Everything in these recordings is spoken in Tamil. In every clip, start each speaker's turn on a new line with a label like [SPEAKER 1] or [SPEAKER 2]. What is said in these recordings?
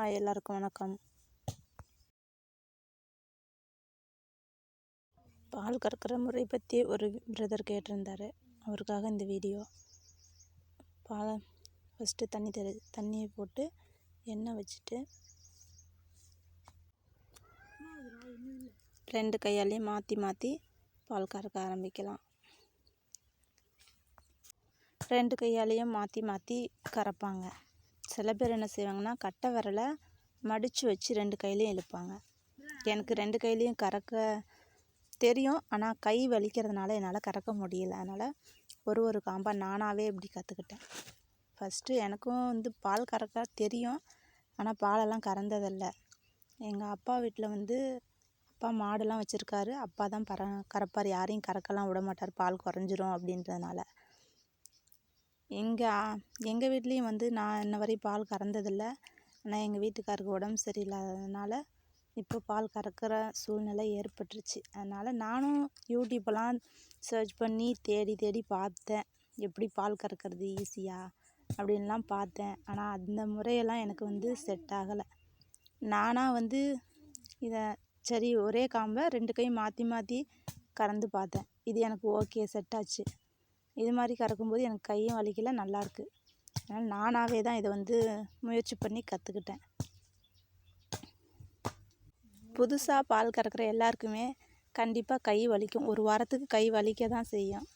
[SPEAKER 1] ஆ எல்லாருக்கும் வணக்கம். பால் கறக்கிற முறை பற்றி ஒரு பிரதர் கேட்டிருந்தாரு. அவருக்காக இந்த வீடியோ. பாலை ஃபஸ்ட்டு தண்ணி தெரி தண்ணியை போட்டு எண்ணெய் வச்சுட்டு ரெண்டு கையாலையும் மாற்றி மாற்றி பால் கறக்க ஆரம்பிக்கலாம். ரெண்டு கையாலையும் மாற்றி மாற்றி கறப்பாங்க. சில பேர் என்ன செய்வாங்கன்னா கட்டை விரலை மடித்து வச்சு ரெண்டு கையிலையும் இழுப்பாங்க. எனக்கு ரெண்டு கையிலையும் கறக்க தெரியும். ஆனால் கை வலிக்கிறதுனால என்னால் கறக்க முடியல. அதனால் ஒரு ஒரு காம்பாக நானாகவே இப்படி கற்றுக்கிட்டேன் ஃபஸ்ட்டு எனக்கும் வந்து பால் கறக்க தெரியும். ஆனால் பாலெல்லாம் கறந்ததில்லை. எங்கள் அப்பா வீட்டில் வந்து அப்பா மாடுலாம் வச்சுருக்காரு. அப்பா தான் பற கறப்பார். யாரையும் கறக்கலாம் விட மாட்டார். பால் குறைஞ்சிரும் அப்படின்றதுனால. எங்கள் எங்கள் வீட்லேயும் வந்து நான் இன்ன வரையும் பால் கறந்ததில்ல. ஆனால் எங்கள் வீட்டுக்காருக்கு உடம்பு சரியில்லாததுனால இப்போ பால் கறக்கிற சூழ்நிலை ஏற்பட்டுருச்சு. அதனால் நானும் யூடியூப்பெல்லாம் சர்ச் பண்ணி தேடி தேடி பார்த்தேன். எப்படி பால் கறக்கிறது ஈஸியாக அப்படின்லாம் பார்த்தேன். ஆனால் அந்த முறையெல்லாம் எனக்கு வந்து செட் ஆகலை. நானாக வந்து இதை சரி ஒரே காம்பை ரெண்டு கையும் மாற்றி மாற்றி கறந்து பார்த்தேன். இது எனக்கு ஓகே செட் ஆச்சு. இது மாதிரி கறக்கும்போது எனக்கு கையும் வலிக்கல நல்லாயிருக்கு அதனால் நானாகவே தான் இதை வந்து முயற்சி பண்ணி கற்றுக்கிட்டேன் புதுசாக பால் கறக்கிற எல்லாருக்குமே கண்டிப்பாக கை வலிக்கும். ஒரு வாரத்துக்கு கை வலிக்க தான் செய்யும்.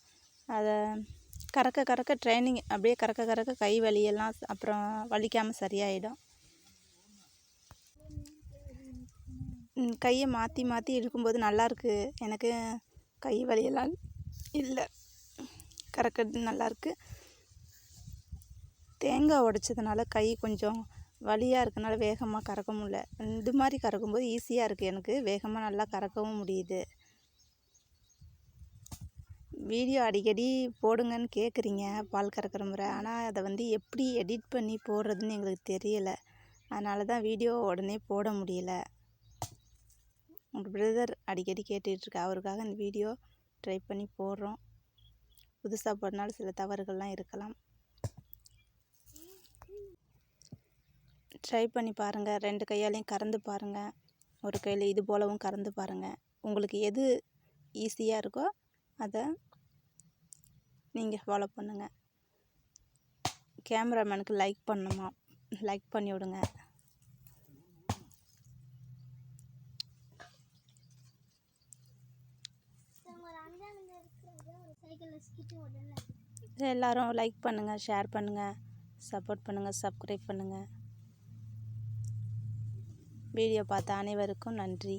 [SPEAKER 1] அதை கறக்க கறக்க ட்ரைனிங் அப்படியே கறக்க கறக்க கை வலியெல்லாம் அப்புறம் வலிக்காமல் சரியாயிடும். கையை மாற்றி மாற்றி இழுக்கும்போது நல்லாயிருக்கு எனக்கு கை வலியெல்லாம் இல்லை. கறக்கிறது நல்லாயிருக்கு தேங்காய் உடைச்சதுனால கை கொஞ்சம் வலியாக இருக்கனால வேகமாக கறக்க முடியல. இது மாதிரி கறக்கும்போது ஈஸியாக இருக்குது எனக்கு. வேகமாக நல்லா கறக்கவும் முடியுது. வீடியோ அடிக்கடி போடுங்கன்னு கேட்குறீங்க பால் கறக்கிற முறை. ஆனால் அதை வந்து எப்படி எடிட் பண்ணி போடுறதுன்னு எங்களுக்கு தெரியலை. அதனால தான் வீடியோ உடனே போட முடியல. உங்கள் பிரதர் அடிக்கடி கேட்டுட்ருக்க அவருக்காக இந்த வீடியோ ட்ரை பண்ணி போடுறோம். புதுசாக போடுறதுனால சில தவறுகள்லாம் இருக்கலாம். ட்ரை பண்ணி பாருங்கள் ரெண்டு கையாலையும் கறந்து பாருங்கள் ஒரு கையில் இது போலவும் கறந்து பாருங்கள் உங்களுக்கு எது ஈஸியாக இருக்கோ அதை நீங்கள் ஃபாலோ பண்ணுங்கள் கேமராமேனுக்கு லைக் பண்ணணுமா? லைக் பண்ணி விடுங்க. எல்லாரும் லைக் பண்ணுங்கள் ஷேர் பண்ணுங்கள் சப்போர்ட் பண்ணுங்கள் சப்ஸ்கிரைப் பண்ணுங்கள் வீடியோ பார்த்த அனைவருக்கும் நன்றி.